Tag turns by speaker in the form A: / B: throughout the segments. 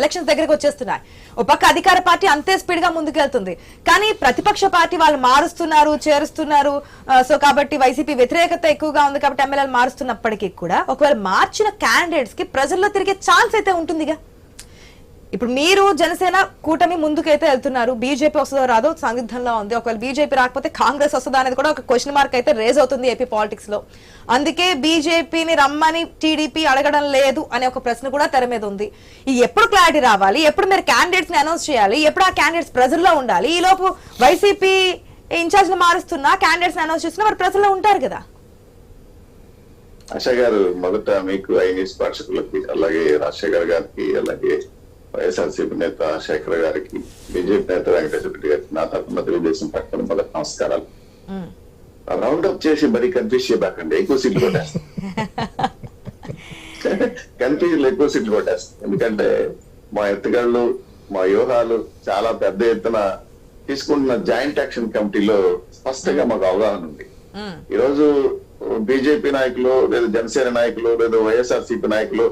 A: Elections దగ్గరకు వచ్చేస్తున్నాయి. ఒక పక్క అధికార పార్టీ అంతే స్పీడ్గా ముందుకెళ్తుంది. కానీ ప్రతిపక్ష పార్టీ వాళ్ళు మారుస్తున్నారు చేరుస్తున్నారు. సో కాబట్టి వైసీపీ వ్యతిరేకత ఎక్కువగా ఉంది కాబట్టి ఎమ్మెల్యేలు మారుస్తున్నప్పటికీ కూడా ఒకవేళ మార్చిన క్యాండిడేట్స్కి ప్రజల్లో తిరిగే ఛాన్స్ అయితే ఉంటుందిగా. ఇప్పుడు మీరు జనసేన కూటమి ముందుకైతే వెళ్తున్నారు. బీజేపీ వస్తుందో రాదో సందిగ్ధంలో ఉంది. ఒకవేళ బీజేపీ రాకపోతే కాంగ్రెస్ వస్తుందా అనేది కూడా ఒక క్వశ్చన్ మార్క్ అయితే రేజ్ అవుతుంది ఏపీ పాలిటిక్స్లో. అందుకే బీజేపీని రమ్మని టీడీపీ అడగడం లేదు అనే ఒక ప్రశ్న కూడా తెర మీద ఉంది. ఈ ఎప్పుడు క్లారిటీ రావాలి? ఎప్పుడు మీరు క్యాండిడేట్స్ని అనౌన్స్ చేయాలి? ఎప్పుడు ఆ క్యాండిడేట్స్ ప్రజల్లో ఉండాలి? ఈ లోపు వైసీపీ ఇన్ఛార్జ్ మారుస్తున్నా క్యాండిడేట్స్ అనౌన్స్ చేస్తున్నా మరి ప్రజల్లో ఉంటారు కదా.
B: ఆశా గారు మొదట మీకు ఐనిస్ పాఠకులకి అలాగే రాజశేఖర్ గారికి అలాగే వైఎస్ఆర్సీపీ నేత శేఖర్ గారికి బీజేపీ నేత వెంకటేశ్వర రెడ్డి గారికి నా తరఫున తెలుగుదేశం పక్కన మొదటి నమస్కారాలు. రౌండ్ అప్ చేసి మరీ కన్ఫ్యూజ్ చేయబాకండి ఎక్కువ సీట్లు కొట్టేస్తాం కన్ఫ్యూజన్ ఎక్కువ సీట్లు కొట్టేస్తాం ఎందుకంటే మా ఎత్తుగళ్ళు మా వ్యూహాలు చాలా పెద్ద ఎత్తున తీసుకుంటున్న జాయింట్ యాక్షన్ కమిటీలో స్పష్టంగా మాకు అవగాహన ఉంది
A: ఉమ్.
B: ఈ రోజు బీజేపీ నాయకులు లేదా జనసేన నాయకులు లేదా వైఎస్ఆర్ సిపి నాయకులు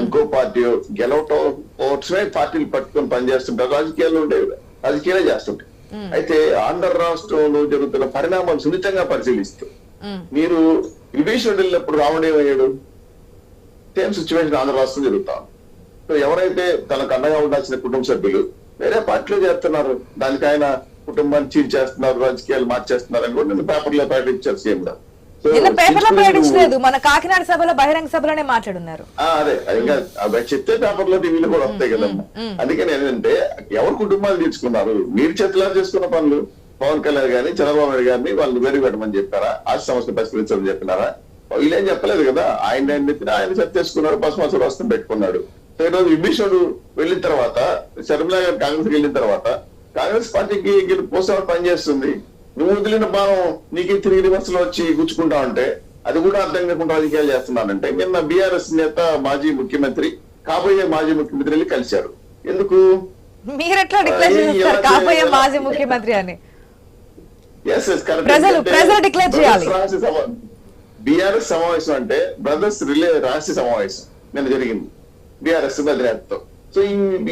B: ఇంకో పార్టీ గెలవటం కోసమే పార్టీలు పట్టుకొని పనిచేస్తుంటారు. రాజకీయాలు ఉండేవి. రాజకీయాలే చేస్తుంటాయి అయితే ఆంధ్ర రాష్ట్రంలో జరుగుతున్న పరిణామాలు సున్నితంగా పరిశీలిస్తూ. మీరు విభీషణుడు వెళ్ళినప్పుడు రావణ్ ఏమయ్యాడు? సేమ్ సిచ్యువేషన్ ఆంధ్ర రాష్ట్రం జరుగుతాం సో ఎవరైతే తనకు అండగా ఉండాల్సిన కుటుంబ సభ్యులు వేరే పార్టీలో చేస్తున్నారు. దానికి ఆయన కుటుంబాన్ని చీల్ చేస్తున్నారు రాజకీయాలు మార్చేస్తున్నారు అని కూడా నిన్న పేపర్లో ప్రకటించారు సీఎం గారు.
A: నిన్న పేపర్లో
B: తీసుకుని
A: ప్రకటించలేదు. మన కాకినాడ సభలో బహిరంగ సభలోనే మాట్లాడున్నారు.
B: అదే. ఇంకా చెప్తే పేపర్లో టీవీలో కూడా వస్తాయి కదమ్మా. అందుకని ఏంటంటే ఎవరు కుటుంబాలు తీర్చుకున్నారు? మీరు చేతిలో చేసుకున్న పనులు పవన్ కళ్యాణ్ గారిని చంద్రబాబు నాయుడు గారిని వాళ్ళు వేరు పెట్టమని చెప్పారా? ఆ సమస్య పరిష్కరించమని చెప్పినారా? వీళ్ళేం చెప్పలేదు కదా. ఆయన ఆయన నెత్తిన ఆయన చెత్తేసుకున్నాడు పసుమాసులు వస్త్రం పెట్టుకున్నాడు. సో ఈ రోజు విభీషణుడు వెళ్ళిన తర్వాత శర్మిల గారు కాంగ్రెస్ వెళ్ళిన తర్వాత కాంగ్రెస్ పార్టీకి పోస్ట్ పనిచేస్తుంది నువ్వు వదిలిన బాణం నీకే తిరిగి రివర్స్లో వచ్చి గుచ్చుకుంటా ఉంటే అది కూడా అర్థం కాకుండా రాజకీయాలు చేస్తున్నానంటే నిన్న బీఆర్ఎస్ నేత మాజీ ముఖ్యమంత్రి కాబోయే మాజీ ముఖ్యమంత్రి వెళ్ళి కలిశారు. ఎందుకు?
A: మీరు ఎట్లా డిక్లేర్
B: అది
A: చేస్తారు?
B: ఎలా
A: కాబోయే
B: చేయాలో?
A: మాజీ ముఖ్యమంత్రి అని.
B: ఎస్ ఎస్ కరెక్ట్
A: ప్రజలు- ప్రజలు declare చేయాలి.
B: బీఆర్ఎస్ సమావేశం అంటే బ్రదర్స్ రిలే రహస్య సమావేశం. నిన్న జరిగింది. బీఆర్ఎస్ అధినేతతో సో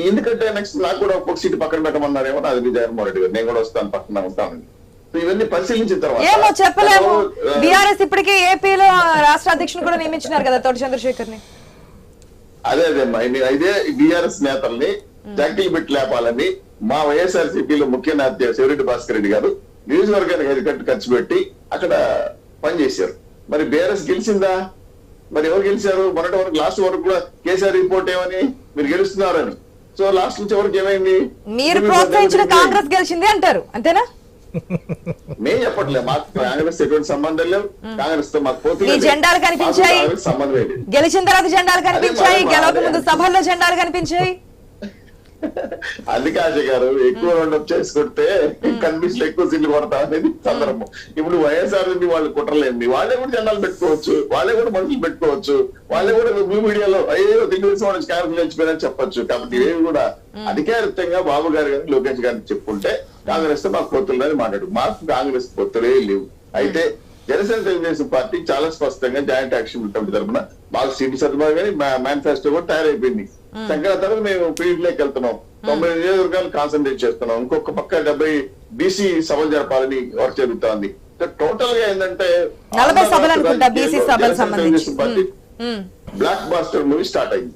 B: ఎందుకంటే నెక్స్ట్ నాకు కూడా ఒక్కొక్క సీట్ పక్కన పెట్టమన్నారేమో అది జగన్మోహన్ రెడ్డి గారు. నేను కూడా వస్తాను పక్కన ఉంటాను సో ఇవన్నీ పరిశీలించిన తర్వాత
A: ఏమో చెప్పలేము. బీఆర్ఎస్ ఇప్పటికే ఏపీలో రాష్ట్ర అధ్యక్షుని కూడా నియమించినారు కదా తోటి చంద్రశేఖర్ని
B: అదే అదే ఇదే బీఆర్ఎస్ నేతల్ని జంకిల్ పెట్టి లేపాలని మా వైఎస్ఆర్ సిపిలో ముఖ్య నేత శివరెడ్డి భాస్కర్ రెడ్డి గారు నియోజకవర్గానికి ఖర్చు పెట్టి అక్కడ పనిచేశారు మరి బీఆర్ఎస్ గెలిచిందా? మరి ఎవరు గెలిచారు? మొన్నటి వరకు లాస్ట్ వరకు కూడా కేసీఆర్ రిపోర్ట్ ఏమని మీరు గెలుస్తున్నారని. సో లాస్ట్ నుంచి ఎవరికి ఏమైంది?
A: మీరు ప్రోత్సహించిన కాంగ్రెస్ గెలిచింది అంటారు. అంతేనా?
B: మేము చెప్పట్లేదు. మాకు కాంగ్రెస్ ఎటువంటి సంబంధం లేవు. కాంగ్రెస్తో మాకు పోటీ
A: జెండాలు కనిపించాయి.
B: సంబంధం లేదు.
A: గెలిచిన తర్వాత జెండాలు కనిపించాయి. గెలవక. ముందు. సభల్లో జెండాలు కనిపించాయి.
B: అందుకే ఆశ గారు ఎక్కువ రౌండప్ చేసుకుంటే కనిపిస్తే ఎక్కువ సీట్లు కొడతా అనేది సందర్భం. ఇప్పుడు వైఎస్ఆర్ వాళ్ళు కుట్రలేండి. వాళ్ళే కూడా జెండాలు పెట్టుకోవచ్చు. వాళ్ళే కూడా మనుషులు పెట్టుకోవచ్చు. వాళ్ళే కూడా మీ మీడియాలో అయ్యో తెలుగుదేశం వాళ్ళు కాంగ్రెస్ గెలిచిపోయినని చెప్పొచ్చు. కాబట్టి ఇవేవి కూడా అధికారితంగా బాబు గారు కానీ లోకేష్ గారిని చెప్పుకుంటే కాంగ్రెస్తో మాకు పొత్తులని మాట్లాడు. మాకు కాంగ్రెస్ పొత్తులే లేవు. అయితే జనసేన తెలుగుదేశం పార్టీ చాలా స్పష్టంగా జాయింట్ యాక్షన్ కమిటీ తరఫున మాకు సీట్లు సర్దుబాటు కానీ మేనిఫెస్టో కూడా తయారైపోయింది. సంక్రాంతి తర్వాత మేము ఫీల్డ్లోకి వెళ్తున్నాం. తొంభై నియోజకవర్గాలు కాన్సన్ట్రేట్ చేస్తున్నాం. ఇంకొక పక్క డెబ్బై బీసీ సభలు జరపాలని వర్క్ జరుగుతోంది. టోటల్గా ఏంటంటే Telugu Desam party. Blockbuster movie start అయింది.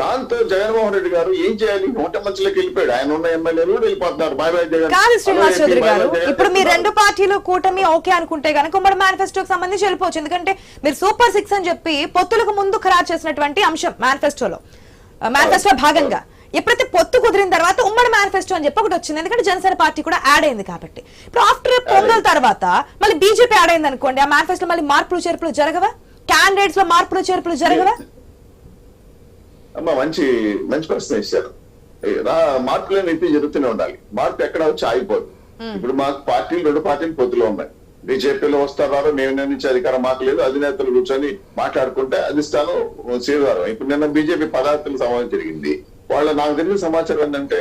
B: దాంతో జగన్మోహన్ రెడ్డి గారు ఏం చేయాలి? నూట మంచిలోకి వెళ్ళిపోయాడు. ఆయన ఉన్న ఎమ్మెల్యేలు కూడా వెళ్ళిపోతున్నారు. Bye bye Jagan.
A: కాదు శ్రీనివాస్ చౌదరి గారు ఇప్పుడు మీ. రెండు పార్టీలు కూటమి ఓకే అనుకుంటే గనక ఉమ్మడి మేనిఫెస్టోకి సంబంధించి వెళ్ళిపోవచ్చు. ఎందుకంటే మీరు సూపర్ సిక్స్ అని చెప్పి పొత్తులకు ముందు ఖరారు చేసినటువంటి అంశం మేనిఫెస్టోలో. మేనిఫెస్టో భాగంగా. ఎప్పుడైతే పొత్తు కుదిరిన తర్వాత ఉమ్మడి మేనిఫెస్టో అని చెప్పి ఒకటి వచ్చింది. ఎందుకంటే జనసేన పార్టీ కూడా యాడ్ అయింది కాబట్టి. ఇప్పుడు ఆఫ్టర్ పొంగల్ తర్వాత మళ్ళీ బీజేపీ యాడ్ అయింది అనుకోండి ఆ మేనిఫెస్టో మళ్ళీ మార్పులు చేర్పులు జరగవా? క్యాండిడేట్స్లో మార్పులు చేర్పులు జరగవా?
B: అమ్మ మంచి మంచి ప్రశ్న ఇచ్చారు. మార్పులు అనేది జరుగుతూనే ఉండాలి. మార్పు ఎక్కడ వచ్చి ఆగిపోదు. ఇప్పుడు మాకు పార్టీలు రెండు పార్టీలు పొత్తులో ఉన్నాయి. బీజేపీలో వస్తారో మేము నిర్ణయించే అధికారం మాకు లేదు. అధినేతలు కూర్చొని మాట్లాడుకుంటే అధిష్టానం శ్రీవారం. ఇప్పుడు నిన్న బీజేపీ పదార్థుల సమావేశం జరిగింది. వాళ్ళ నాకు తెలిసిన సమాచారం ఏంటంటే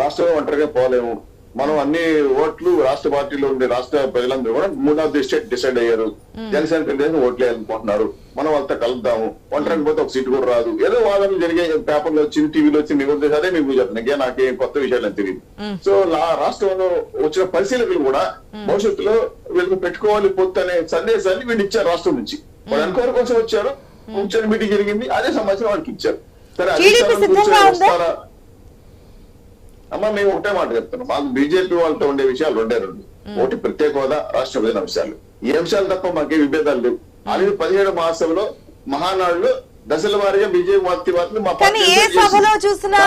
B: రాష్ట్రంలో ఒంటరిగా పోలేము. మనం అన్ని ఓట్లు రాష్ట్ర పార్టీలో ఉండే రాష్ట్ర ప్రజలందరూ కూడా mood of the state decide అయ్యారు జనసేన తెలుగుదేశం ఓట్లు వేయాలనుకుంటున్నారు మనం వాళ్ళతో కలుద్దాము. ఒంటరికి పోతే ఒక సీట్ కూడా రాదు. ఏదో వాదనలు జరిగే పేపర్లో వచ్చింది టీవీలో వచ్చింది మీ ఉద్దేశం అదే మీకు చెప్తాను ఇంకే నాకేం కొత్త విషయాలు అని తెలియదు. సో రాష్ట్రంలో వచ్చిన పరిశీలకులు కూడా భవిష్యత్తులో వీళ్ళకి పెట్టుకోవాలి పొత్తు అనే సందేశాన్ని వీళ్ళు ఇచ్చారు రాష్ట్రం నుంచి. వాళ్ళు అనుకోని కోసం వచ్చారు. కూర్చొని మీటింగ్ జరిగింది. అదే సమాచారం వాళ్ళకి ఇచ్చారు. సరే
A: TDP
B: అధిష్టానం
A: సిద్ధంగా
B: కూర్చొని
A: ఉందా?
B: వస్తారా? అమ్మ మేము ఒకటే మాట చెప్తున్నాం. మాకు బీజేపీ వాళ్ళతో ఉండే విషయాలు రెండే రెండు. ఒకటి ప్రత్యేక హోదా రాష్ట్ర విభజన అంశాలు. ఈ అంశాలు తప్ప మాకే విభేదాలు లేవు. అలాగే పదిహేడు మహాసభలో మహానాడులో దశల వారీగా బీజేపీ మా
A: కానీ
B: పార్టీ
A: ఏ. సభలో చూసినా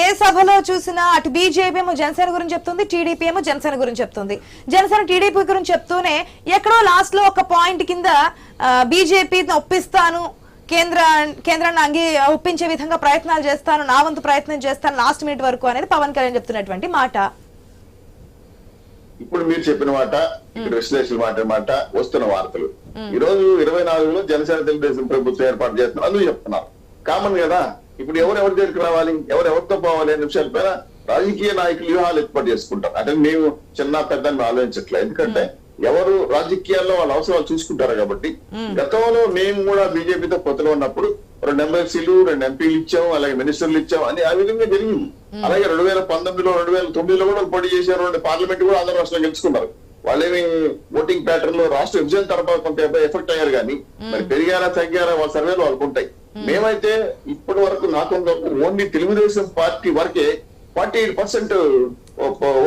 A: ఏ సభలో చూసినా అటు బీజేపీ ఏమో జనసేన గురించి చెప్తుంది టీడీపీ ఏమో జనసేన గురించి చెప్తుంది. జనసేన టీడీపీ గురించి చెప్తూనే ఎక్కడో లాస్ట్లో ఒక పాయింట్ కింద బీజేపీని ఒప్పిస్తాను కేంద్ర కేంద్రాన్ని అంగీ ఒప్పించే విధంగా ప్రయత్నాలు చేస్తాను నా వంతు ప్రయత్నం చేస్తాను లాస్ట్ మినిట్ వరకు అనేది పవన్ కళ్యాణ్ చెప్తున్నటువంటి మాట.
B: ఇప్పుడు మీరు చెప్పిన మాట ఇక్కడ విశ్లేషణ మాట మాట వస్తున్న వార్తలు. ఈ రోజు ఇరవై నాలుగులో జనసేన తెలుగుదేశం ప్రభుత్వం ఏర్పాటు చేస్తున్నారు అందుకు చెప్తున్నారు కామన్ కదా ఇప్పుడు ఎవరు ఎవరి దగ్గరికి రావాలి ఎవరు ఎవరితో పోవాలి అనే విషయాల పైన రాజకీయ నాయకులు వ్యూహాలు ఏర్పాటు చేసుకుంటారు. అంటే మేము చిన్న పెద్ద ఆలోచించట్లేదు. ఎందుకంటే ఎవరు రాజకీయాల్లో వాళ్ళ అవసరాలు చూసుకుంటారు కాబట్టి. గతంలో మేము కూడా బీజేపీతో పొత్తులో ఉన్నప్పుడు రెండు ఎమ్మెల్సీలు రెండు ఎంపీలు ఇచ్చాం అలాగే మినిస్టర్లు ఇచ్చాం అని ఆ విధంగా జరిగింది. అలాగే రెండు వేల పంతొమ్మిదిలో రెండు వేల తొమ్మిదిలో కూడా పోటీ చేశారు పార్లమెంట్ కూడా ఆంధ్ర రాష్ట్రంలో గెలుచుకున్నారు. వాళ్ళేమి ఓటింగ్ ప్యాటర్న్లో రాష్ట్ర విభజన తర్వాత కొంత ఎఫెక్ట్ అయ్యారు కానీ మరి పెరిగారా తగ్గారా వాళ్ళ సర్వేలు వాళ్ళకు ఉంటాయి. మేమైతే ఇప్పటి వరకు నాకు ఓన్లీ తెలుగుదేశం పార్టీ వరకే ఫార్టీ ఎయిట్ పర్సెంట్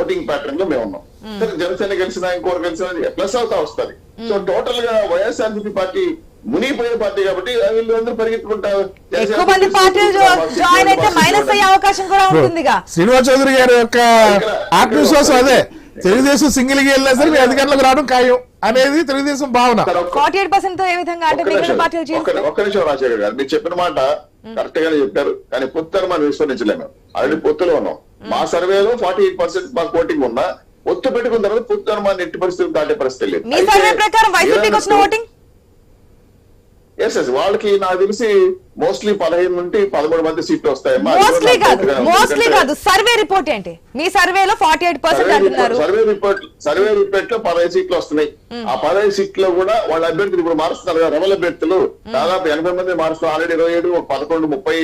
B: ఓటింగ్ ప్యాటర్న్లో మేము ఉన్నాం సరే జనసేన గెలిచినా ఇంకోరు గెలిచినా ప్లస్ అవుతా వస్తుంది. సో టోటల్గా వైఎస్ఆర్సీపీ పార్టీ మునిగిపోయిన పార్టీ కాబట్టి వీళ్ళందరూ పరిగెత్తుకుంటారు.
A: ఎక్కువ మంది పార్టీలు జా- జాయిన్ అయితే మైనస్ అయ్యే అవకాశం కూడా ఉంటుందిగా.
C: శ్రీనివాస్ చౌదరి గారి యొక్క ఆత్మవిశ్వాసం అదే. తెలుగుదేశం సింగిల్గా వెళ్ళినా సరే అధికారంలోకి రావడం ఖాయం అనేది తెలుగుదేశం భావన.
A: ఫార్టీ ఎయిట్ పర్సెంట్తో ఏ విధంగా అంటే
B: ఒక్క
A: మిగిలిన
B: నిమిషం,
A: పార్టీలు
B: ఒక్క
A: చీల్చుతాయి.
B: ఒక్క నిమిషం రాజశేఖర్ గారు మీరు చెప్పిన మాట కరెక్ట్ గానే చెప్పారు. కానీ పొత్తుని మనం విస్మరించలేము ఆల్రెడీ పొత్తులో ఉన్నాం. మా సర్వేలో ఫార్టీ ఎయిట్ పర్సెంట్ మాకు ఓటింగ్ ఉన్నా ఒత్తు పెట్టుకున్న తర్వాత పొత్తు అనుమానం ఎట్టి పరిస్థితులు దాటే పరిస్థితి లేదు. ఎస్ ఎస్ వాళ్ళకి నాకు తెలిసి మోస్ట్లీ పదహైదు నుండి పదమూడు మంది సీట్లు
A: మోస్ట్లీ కాదు. మోస్ట్లీ కాదు. సర్వే రిపోర్ట్ ఏంటి? మీ సర్వేలో ఫార్టీ ఎయిట్ పర్సెంట్
B: సర్వే
A: అంటున్నారు.
B: రిపోర్ట్- సర్వే రిపోర్ట్ సర్వే రిపోర్ట్లో పదహైదు సీట్లు వస్తున్నాయి. ఆ పదహైదు సీట్లో కూడా వాళ్ళ అభ్యర్థులు ఇప్పుడు మారుస్తున్నారు రెబల్ అభ్యర్థులు. దాదాపు ఎనభై మంది మారుస్తున్నారు. ఆల్రెడీ ఇరవై ఏడు పదకొండు ముప్పై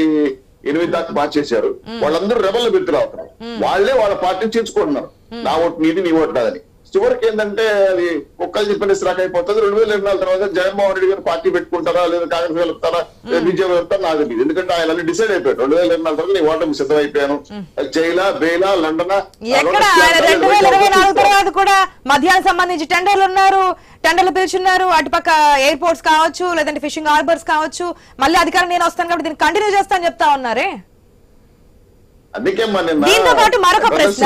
B: ఎనిమిది దాకా మార్చేశారు వాళ్ళందరూ రెబల్ అభ్యర్థులు అవుతున్నారు వాళ్ళే వాళ్ళ పార్టీని చేర్చుకుంటున్నారు. నా ఓటు నీది నీ ఓటు నాదని. చివరికి ఏంటంటే అది కుక్కలు చెప్పిన ఇస్రాక్ అయిపోతుంది. రెండు వేల ఇరవై నాలుగు తర్వాత జగన్మోహన్ రెడ్డి గారు పార్టీ పెట్టుకుంటారా లేదా కాంగ్రెస్ వెళ్తారా బీజేపీ వెళ్తారా నాకు తెలియదు ఎందుకంటే ఆయన అన్ని డిసైడ్ అయిపోయాడు రెండు వేల ఇరవై నాలుగు తర్వాత నీ ఓటమి సిద్ధమైపోయాను. జైలా బెయిలా లండనా?
A: రెండు వేల ఇరవై నాలుగు తర్వాత కూడా మధ్యాహ్నం సంబంధించి టెండర్లు ఉన్నారు. టెండర్లు పిలుచున్నారు. అటుపక్క ఎయిర్పోర్ట్స్ కావచ్చు లేదంటే ఫిషింగ్ హార్బర్స్ కావచ్చు. మళ్ళీ అధికారం నేను వస్తాను కాబట్టి దీన్ని కంటిన్యూ చేస్తాను చెప్తా ఉన్నారే? దీంతో పాటు మరొక ప్రశ్న.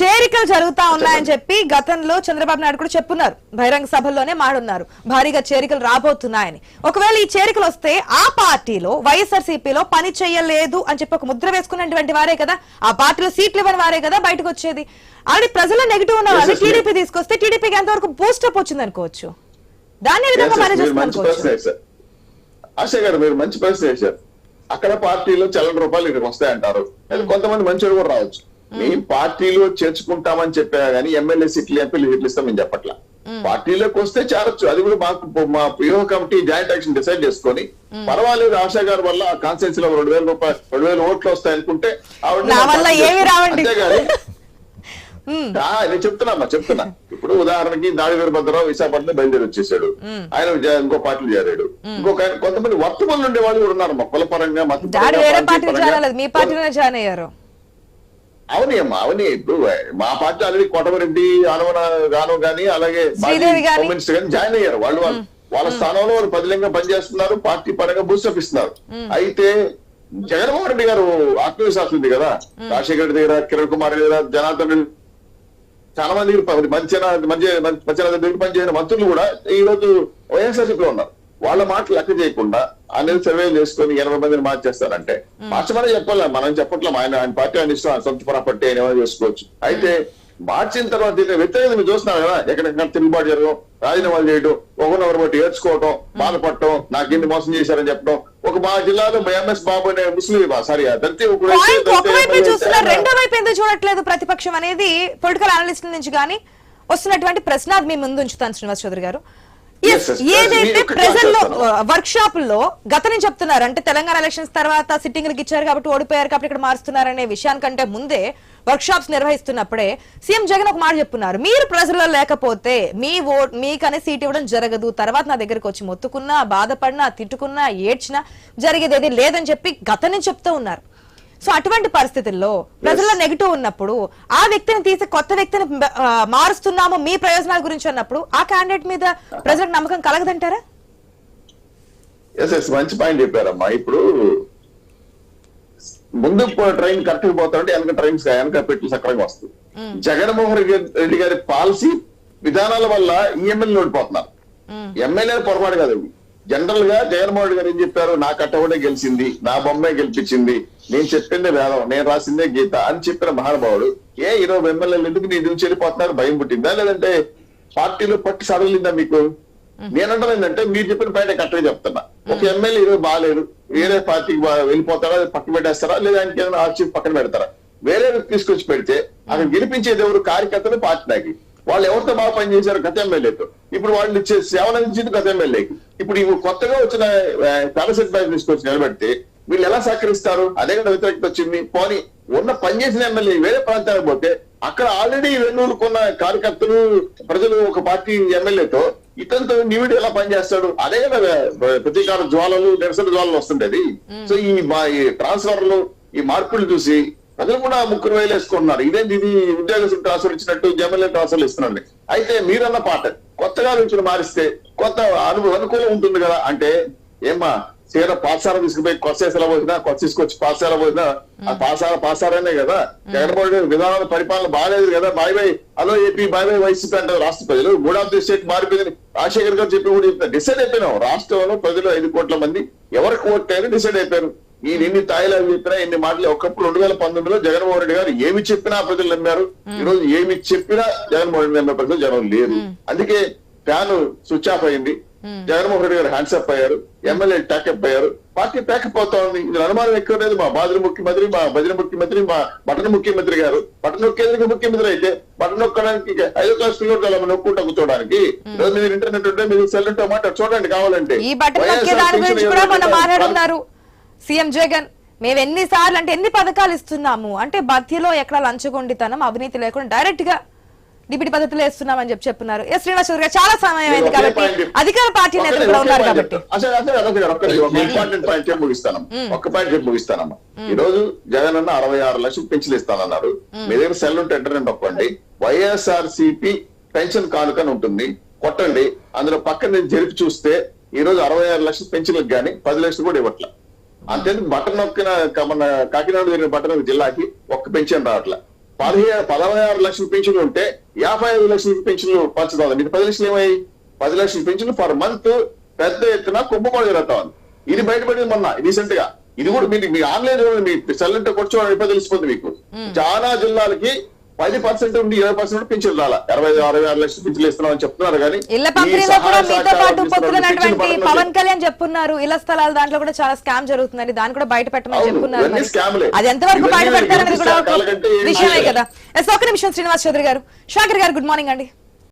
A: చేరికలు జరుగుతా ఉన్నాయని చెప్పి గతంలో చంద్రబాబు నాయుడు కూడా చెప్పున్నారు. బహిరంగ సభల్లోనే మాడున్నారు. భారీగా చేరికలు రాబోతున్నాయని. ఒకవేళ ఈ చేరికలు వస్తే ఆ పార్టీలో వైఎస్ఆర్సీపీలో పని చేయలేదు అని చెప్పి ఒక ముద్ర వేసుకున్నటువంటి వారే కదా. ఆ పార్టీలో సీట్లు ఇవ్వని వారే కదా బయటకు వచ్చేది. ఆల్రెడీ ప్రజల్లో నెగిటివ్ ఉన్న వాళ్ళు టీడీపీ తీసుకొస్తే టీడీపీకి ఎంతవరకు బూస్టప్ వచ్చింది అనుకోవచ్చు. దాన్ని విధంగా మేనేజ్ చేసుకోవచ్చు
B: ఆశ గారు మీరు మంచి ప్రశ్న వేశారు అక్కడ పార్టీలో చల్లని రూపాయలు ఇక్కడికి వస్తాయంటారు. కొంతమంది మంచి కూడా రావచ్చు. మీ పార్టీలో చేర్చుకుంటామని చెప్పా గానీ ఎమ్మెల్యే సీట్లు ఎంపీలు సీట్లు ఇస్తాం మేము చెప్పట్లా. పార్టీలోకి వస్తే చేరొచ్చు. అది కూడా మాకు మా ప్రియో కమిటీ జాయింట్ యాక్షన్ డిసైడ్ చేసుకొని పర్వాలేదు ఆశా గారి వల్ల ఆ కాన్స్టెన్సీ లో రెండు వేల రూపాయలు రెండు వేల ఓట్లు వస్తాయి అనుకుంటే ఆవిడ. అంతేగాని నేను చెప్తున్నా చెప్తున్నా. ఇప్పుడు ఉదాహరణకి దాడి వీరభద్రరావు విశాఖపట్నం బయలుదేరి వచ్చేసాడు ఆయన ఇంకో పార్టీలు చేరాడు ఇంకొక కొంతమంది వర్తమానులు ఉండే వాళ్ళు కూడా ఉన్నారు మా కులపరంగా మత అవుని అమ్మా అవుని. ఇప్పుడు మా పార్టీ ఆల్రెడీ కోటమరెడ్డి ఆనవన గాను గాని అలాగే
A: శ్రీదేవి గాని.
B: జాయిన్ అయ్యారు. వాళ్ళు వాళ్ళు వాళ్ళ స్థానంలో వాళ్ళు పదిలంగా పనిచేస్తున్నారు పార్టీ పరంగా బూస్టప్ ఇస్తున్నారు. అయితే జగన్మోహన్ రెడ్డి గారు ఆత్మవిశ్వాసం ఉంది కదా. రాజశేఖర రెడ్డి దగ్గర కిరణ్ కుమార్ దగ్గర జనార్దన్ రెడ్డి చాలా మంది మంచి మంచి మంచి దగ్గర పనిచేసిన మంత్రులు కూడా ఈ రోజు వైఎస్ఆర్సీపీలో ఉన్నారు. వాళ్ళ మాటలు లెక్క చేయకుండా అనేది సర్వే చేసుకొని ఎనభై మందిని మార్చేస్తారంటే. మార్చమని చెప్పాలి? మనం చెప్పట్లేం. ఆయన ఆయన పార్టీ ఆయన ఇష్టం సొంత ప్రాపర్టీ ఆయన ఏమైనా చేసుకోవచ్చు. అయితే మార్చిన తర్వాత దీన్ని వ్యతిరేకత మీరు చూస్తున్నారు కదా ఎక్కడెక్కడ తిరుగుబాటు జరగడం రాజీనామాలు చేయడం ఒకరినొకరు బట్టి ఏడ్చుకోవటం బాధపడటం నాకు ఇన్ని మోసం చేశారని చెప్పడం ఒక మా జిల్లాలో ఎంఎస్ బాబు అనే ముస్లిం సారీ
A: రెండో వైపు ఎందుకు చూడట్లేదు ప్రతిపక్షం అనేది పొలిటికల్ అనలిస్ట్ నుంచి కానీ వస్తున్నటువంటి ప్రశ్న మీ ముందు ఉంచుతాను శ్రీనివాస్ చౌదరి గారు. ఏదైతే ప్రజల్లో. వర్క్ షాపుల్లో గతని చెప్తున్నారు అంటే తెలంగాణ ఎలక్షన్స్ తర్వాత సిట్టింగ్లకు ఇచ్చారు కాబట్టి ఓడిపోయారు కాబట్టి ఇక్కడ మారుస్తున్నారనే విషయానికంటే ముందే వర్క్ షాప్స్ నిర్వహిస్తున్నప్పుడే సీఎం జగన్ ఒక మాట చెప్పున్నారు. మీరు ప్రజల్లో లేకపోతే మీ ఓట్ మీకనే సీట్ ఇవ్వడం జరగదు. తర్వాత నా దగ్గరకు వచ్చి మొత్తుకున్నా బాధపడినా తిట్టుకున్నా ఏడ్చినా జరిగేది ఏది లేదని చెప్పి గతని చెప్తూ ఉన్నారు. సో అటువంటి పరిస్థితుల్లో ప్రజల్లో నెగిటివ్ ఉన్నప్పుడు ఆ వ్యక్తిని తీసి కొత్త వ్యక్తిని మారుస్తున్నాము మీ ప్రయోజనాల గురించి అన్నప్పుడు ఆ క్యాండిడేట్ మీద ప్రజలకు నమ్మకం కలగదంటారా?
B: ఎస్ ఎస్ మంచి పాయింట్ చెప్పారమ్మా. ఇప్పుడు ముందు ట్రైన్ కరెక్ట్ పోతారంటే వెనక ట్రైన్స్ వెనక పెట్టి సక్రంగా వస్తుంది. జగన్మోహన్ రెడ్డి- గారి పాలసీ విధానాల వల్ల ఈ ఓడిపోతున్నారు ఎమ్మెల్యే పొరపాటు కాదు జనరల్గా జగన్మోహన్ రెడ్డి గారు ఏం చెప్పారు? నా కట్టబడే గెలిచింది నా బొమ్మే గెలిపించింది నేను చెప్పిందే వేదం నేను రాసిందే గీత అని చెప్పిన మహానుభావుడు ఏ ఇరవై ఎమ్మెల్యేలు ఎందుకు నీ నుంచి వెళ్ళిపోతున్నారు? భయం పుట్టిందా? లేదంటే పార్టీలో పట్టి సడలిందా మీకు? నేనంటాను ఏంటంటే మీరు చెప్పిన పైన కరెక్ట్గా చెప్తున్నా. ఒక ఎమ్మెల్యే ఈరోజు బాగాలేదు. వేరే పార్టీకి వెళ్ళిపోతారా పక్కన పెట్టేస్తారా లేదా ఆయనకి ఏదైనా ఆర్చి పక్కన పెడతారా? వేరే తీసుకొచ్చి పెడితే అక్కడ గెలిపించేది ఎవరు? కార్యకర్తలు పార్టీ నాయకులు. వాళ్ళు ఎవరితో బాగా పనిచేశారు గత ఎమ్మెల్యేతో ఇప్పుడు వాళ్ళు ఇచ్చే సేవలు అందించింది గత ఎమ్మెల్యేకి ఇప్పుడు ఇవి కొత్తగా వచ్చిన పారాసెట్ బ్యాగ్ తీసుకొచ్చి నిలబెడితే వీళ్ళు ఎలా సహకరిస్తారు? అదే కదా వ్యతిరేకత వచ్చింది. పోనీ ఉన్న పనిచేసిన ఎమ్మెల్యే వేరే ప్రాంతానికి పోతే అక్కడ ఆల్రెడీ వెన్నుకున్న కార్యకర్తలు ప్రజలు ఒక పార్టీ ఎమ్మెల్యేతో ఇతనితో నివిడి ఎలా పనిచేస్తాడు? అదే కదా ప్రతీకార జ్వాలలు నిరసన జ్వాలలు వస్తుంటది సో ఈ మా ఈ ట్రాన్స్ఫర్లు ఈ మార్పులు చూసి ప్రజలు కూడా ముగ్గురు వేలు వేసుకుంటున్నారు. ఇదేంటి ఇది? ఉద్యోగస్తులు ట్రాన్స్ఫర్ ఇచ్చినట్టు ఎమ్మెల్యే ట్రాన్స్ఫర్ ఇస్తున్నాడు అయితే మీరన్న పాట కొత్తగా నుంచి మారిస్తే కొత్త అను అనుకూలం ఉంటుంది కదా అంటే ఏమ్మా చీర పాఠశాల తీసుకుపోయి కొత్త పోయినా కొత్త తీసుకొచ్చి పాఠశాల పోయినా ఆ పాఠశాల పాఠశాలనే కదా. జగన్మోహన్ రెడ్డి విధానాల పరిపాలన బాగాలేదు కదా. Bye bye hello AP bye bye YCP అంటారు రాష్ట్ర ప్రజలు. మూడ్ ఆఫ్ ది స్టేట్ మారిపోయింది. రాజశేఖర్ గారు చెప్పి కూడా చెప్తారు డిసైడ్ అయిపోయినాం. రాష్ట్రంలో ప్రజలు ఐదు కోట్ల మంది ఎవరికి ఓట్టారని డిసైడ్ అయిపోయారు. ఈ ఎన్ని తాయిలాలు చెప్పినా ఎన్ని మాటలు ఒకప్పుడు రెండు వేల పంతొమ్మిదిలో జగన్మోహన్ రెడ్డి గారు ఏమి చెప్పినా ప్రజలు నమ్మారు. ఈ రోజు ఏమి చెప్పినా జగన్మోహన్ రెడ్డి నమ్మే ప్రజలు జనం లేరు. అందుకే ఫ్యాన్ స్విచ్ ఆఫ్ అయింది. జగన్మోహన్ రెడ్డి గారు హ్యాండ్స్ అప్ అయ్యారు ఎమ్మెల్యే ప్యాకప్ అయ్యారు. పార్టీ ప్యాకప్ అవుతా ఉంది ఇది అనుమానం ఎక్కువ లేదు. మా బాదుల ముఖ్యమంత్రి మా భజన ముఖ్యమంత్రి మా బటన్ ముఖ్యమంత్రి గారు. బటన్ నొక్కేందుకు ముఖ్యమంత్రి అయితే బటన్ నొక్కడానికి ఐదో క్లాస్ పిల్లలు అలా నొక్కుంటూ కూర్చోడానికి. ఈరోజు మీరు ఇంటర్నెట్ ఉంటే మీరు సెల్ ఉంటే మాట చూడండి కావాలంటే.
A: నొక్కే సీఎం జగన్ మేము ఎన్ని సార్లు అంటే ఎన్ని పథకాలు ఇస్తున్నాము? అంటే మధ్యలో ఎక్కడ లంచగొండితనం అవినీతి లేకుండా డైరెక్ట్గా డిబిడి పద్ధతిలో ఇస్తున్నామని చెప్పి చెప్తున్నారు. ఎస్ శ్రీనివాస్ చౌదరి గారు చాలా సమయం అయింది కాబట్టి అధికార పార్టీ నేతలు కూడా ఉన్నారు కాబట్టి.
B: చెప్తా. అసలు అసలు అదొక ఒక్క ఒక ఇంపార్టెంట్ పాయింట్ చెప్పి ముగిస్తాను. ఒక్క పాయింట్ చెప్పి ముగిస్తానమ్మా. ఈ రోజు జగన్ అన్న అరవై ఆరు లక్షలు పెన్షన్ ఇస్తానన్నారు మీ దగ్గర సెల్ ఉంటే ఇంటర్నెట్ నొక్కండి. వైఎస్ఆర్ సిపి పెన్షన్ కానుక అని ఉంటుంది. కొట్టండి. అందులో పక్కన నుంచి జరిపి చూస్తే ఈ రోజు అరవై ఆరు లక్షలు పెన్షన్లకు గానీ పది లక్షలు కూడా ఇవ్వట్ల. అంతేందుకు బటన్ నొక్కిన మన కాకినాడ జరిగిన బటన్ జిల్లాకి ఒక్క పెన్షన్ రావట్లే. పదిహేను పదవై ఆరు లక్షల పెన్షన్లు ఉంటే యాభై ఐదు లక్షల పెన్షన్లు పంచుతుంది మీకు పది లక్షలు ఏమై పది లక్షల పెన్షన్లు ఫర్ మంత్ పెద్ద ఎత్తున కుంభకోణం జరుగుతా ఉంది. ఇది బయటపడింది మొన్న రీసెంట్గా ఇది కూడా మీకు మీ ఆన్లైన్ మీ సెల్ ఉంటే కూర్చోవడం ఎప్పుడు తెలిసిపోతుంది మీకు. చాలా జిల్లాలకి పది పర్సెంట్ ఉండి ఇరవై పర్సెంట్ పెన్షన్ రాలా. అరవై అరవై ఆరు లక్షలు పెన్షన్లు ఇస్తున్నామని చెప్తున్నారు కానీ ఇళ్ళ
A: పంపిణీలో కూడా మీతో పాటు పవన్ కళ్యాణ్ చెప్పున్నారు ఇళ్ళ స్థలాలు దాంట్లో కూడా చాలా స్కామ్ జరుగుతుందని దాన్ని కూడా బయట పెట్టమని చెప్పున్నారు. అది ఎంతవరకు బయట పెడతారనేది కూడా విషయమే. కదా. ఎస్ ఒక నిమిషం శ్రీనివాస్ చౌదరి గారు. షాకిర్ గారు గుడ్ మార్నింగ్ అండి.